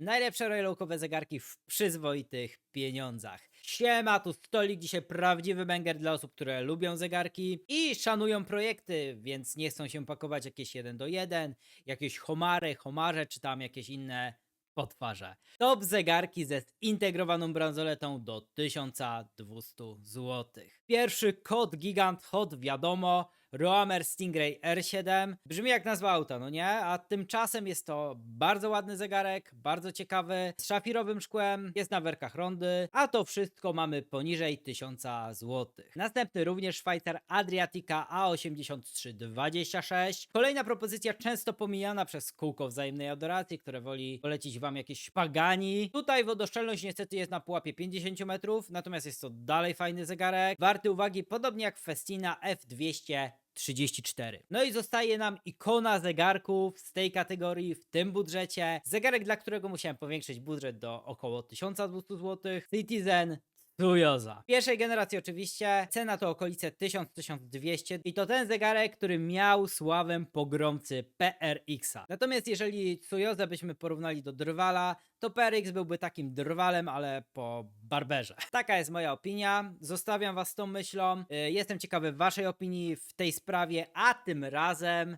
Najlepsze royalokowe zegarki w przyzwoitych pieniądzach. Siema, tu stolik, dzisiaj prawdziwy banger dla osób, które lubią zegarki i szanują projekty, więc nie chcą się pakować jakieś 1 do 1, jakieś homary, homarze, czy tam jakieś inne potwarze. Top zegarki ze zintegrowaną bransoletą do 1200 zł. Pierwszy kod Gigant Hot wiadomo, Roamer Stingray R7. Brzmi jak nazwa auta, no nie? A tymczasem jest to bardzo ładny zegarek, bardzo ciekawy, z szafirowym szkłem, jest na werkach rondy, a to wszystko mamy poniżej 1000 zł. Następny również Szwajcar Adriatica A8326. Kolejna propozycja często pomijana przez kółko wzajemnej adoracji, które woli polecić wam jakieś pagani. Tutaj wodoszczelność niestety jest na pułapie 50 metrów, natomiast jest to dalej fajny zegarek. Warty uwagi, podobnie jak Festina F200 34. No i zostaje nam ikona zegarków z tej kategorii w tym budżecie. Zegarek, dla którego musiałem powiększyć budżet do około 1200 zł. Citizen Tujoza. Pierwszej generacji oczywiście, cena to okolice 1000-1200 i to ten zegarek, który miał sławę pogromcy PRX-a. Natomiast jeżeli Tsuyoza byśmy porównali do Drwala, to PRX byłby takim drwalem, ale po barberze. Taka jest moja opinia. Zostawiam was z tą myślą. Y, Jestem ciekawy waszej opinii w tej sprawie, a tym razem